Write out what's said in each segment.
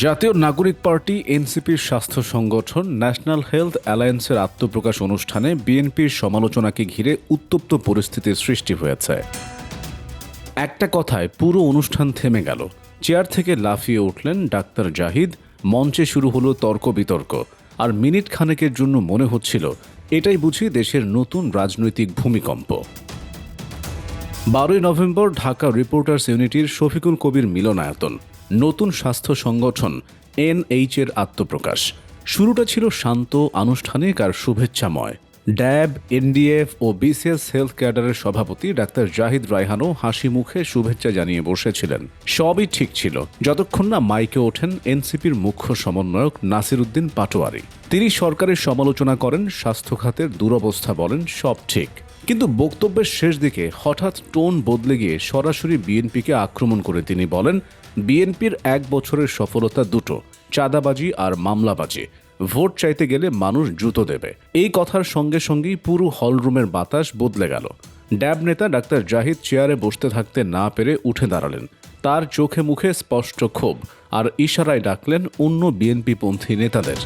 জাতীয় নাগরিক পার্টি, এনসিপির স্বাস্থ্য সংগঠন, ন্যাশনাল হেলথ অ্যালায়েন্সের আত্মপ্রকাশ অনুষ্ঠানে বিএনপির সমালোচনাকে ঘিরে উত্তপ্ত পরিস্থিতির সৃষ্টি হয়েছে। একটা কথায়, পুরো অনুষ্ঠান থেমে গেল। চেয়ার থেকে লাফিয়ে উঠলেন ডাক্তার জাহিদ। মঞ্চে শুরু হলো তর্ক বিতর্ক আর মিনিট খানেকের জন্য মনে হচ্ছিল, এটাই বুঝি দেশের নতুন রাজনৈতিক ভূমিকম্প। বারোই নভেম্বর ঢাকা রিপোর্টার্স ইউনিটির শফিকুল কবির মিলনায়তন। নতুন স্বাস্থ্য সংগঠন এনএইচ এর আত্মপ্রকাশ। শুরুটা ছিল শান্ত, আনুষ্ঠানিক আর শুভেচ্ছাময়। ড্যাব, এনডিএফ ও বিসিএস হেলথ ক্যাডারের সভাপতি ডাক্তার জাহিদ রায়হানও হাসি মুখে শুভেচ্ছা জানিয়ে বসেছিলেন। সবই ঠিক ছিল। যতক্ষণ না মাইকে ওঠেন এনসিপির মুখ্য সমন্বয়ক নাসিরুদ্দিন পাটোয়ারি। তিনি সরকারের সমালোচনা করেন, স্বাস্থ্য খাতের দুরবস্থা বলেন, সব ঠিক। কিন্তু বক্তব্যের শেষ দিকে হঠাৎ টোন বদলে গিয়ে সরাসরি বিএনপিকে আক্রমণ করে তিনি বলেন, বিএনপির এক বছরের সফলতা দুটো, চাঁদাবাজি আর মামলাবাজি। ভোট চাইতে গেলে মানুষ জুতো দেবে। এই কথার সঙ্গে সঙ্গেই পুরো হলরুমের বাতাস বদলে গেল। ড্যাব নেতা ডাক্তার জাহিদ চেয়ারে বসতে থাকতে না পেরে উঠে দাঁড়ালেন। তার চোখে মুখে স্পষ্ট ক্ষোভ আর ইশারায় ডাকলেন অন্য বিএনপিপন্থী নেতাদের।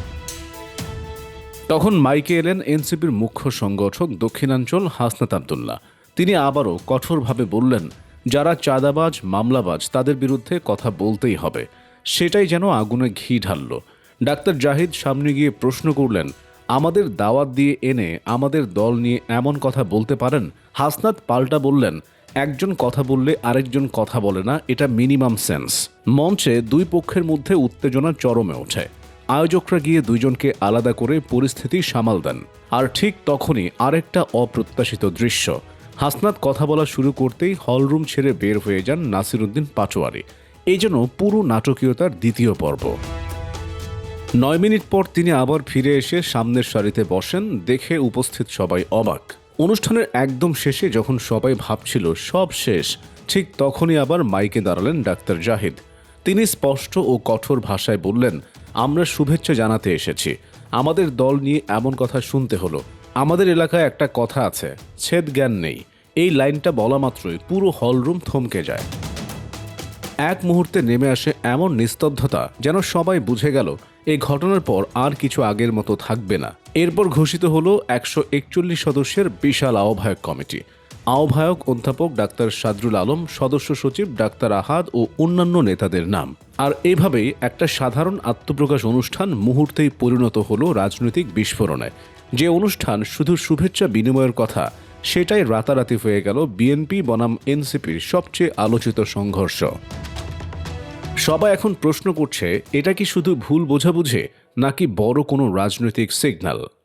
তখন মাইকে এলেন এনসিপির মুখ্য সংগঠক দক্ষিণাঞ্চল হাসনাত আবদুল্লাহ। তিনি আবারও কঠোরভাবে বললেন, যারা চাঁদাবাজ, মামলাবাজ, তাদের বিরুদ্ধে কথা বলতেই হবে। সেটাই যেন আগুনে ঘি ঢালল। ডাক্তার জাহিদ সামনে গিয়ে প্রশ্ন করলেন, আমাদের দাওয়াত দিয়ে এনে আমাদের দল নিয়ে এমন কথা বলতে পারেন? হাসনাত পাল্টা বললেন, একজন কথা বললে আরেকজন কথা বলে না, এটা মিনিমাম সেন্স। মঞ্চে দুই পক্ষের মধ্যে উত্তেজনা চরমে ওঠে। আয়োজকরা গিয়ে দুইজনকে আলাদা করে পরিস্থিতি সামাল দেন। আর ঠিক তখনই আরেকটা অপ্রত্যাশিত দৃশ্য। হাসনাত কথা বলা শুরু করতেই হলরুম ছেড়ে বের হয়ে যান নাসিরুদ্দিন পাটোয়ারি। এই জন্য পুরো নাটকীয়তার দ্বিতীয় পর্ব। নয় মিনিট পর তিনি আবার ফিরে এসে সামনের সারিতে বসেন, দেখে উপস্থিত সবাই অবাক। অনুষ্ঠানের একদম শেষে যখন সবাই ভাবছিল সব শেষ, ঠিক তখনই আবার মাইকে দাঁড়ালেন ডাক্তার জাহিদ। তিনি স্পষ্ট ও কঠোর ভাষায় বললেন আমরা শুভেচ্ছা জানাতে এসেছি। আমাদের দল নিয়ে এমন কথা শুনতে হলো। আমাদের এলাকায় একটা কথা আছে, ছেদ জ্ঞান নেই। এই লাইনটা বলা মাত্রই পুরো হলরুম থমকে যায়। এক মুহূর্তে নেমে আসে এমন নিস্তব্ধতা যেন সবাই বুঝে গেল, এই ঘটনার পর আর কিছু আগের মতো থাকবে না। এরপর ঘোষিত হলো একশো একচল্লিশ সদস্যের বিশাল আহ্বায়ক কমিটি। আহ্বায়ক অধ্যাপক ডাক্তার সাদরুল আলম, সদস্য সচিব ডাক্তার আহাদ ও অন্যান্য নেতাদের নাম। আর এভাবেই একটা সাধারণ আত্মপ্রকাশ অনুষ্ঠান মুহূর্তেই পরিণত হলো রাজনৈতিক বিস্ফোরণে। যে অনুষ্ঠান শুধু শুভেচ্ছা বিনিময়ের কথা, সেটাই রাতারাতি হয়ে গেল বিএনপি বনাম এনসিপির সবচেয়ে আলোচিত সংঘর্ষ। সবাই এখন প্রশ্ন করছে, এটা কি শুধু ভুল বোঝাবুঝে, নাকি বড় কোনো রাজনৈতিক সিগন্যাল?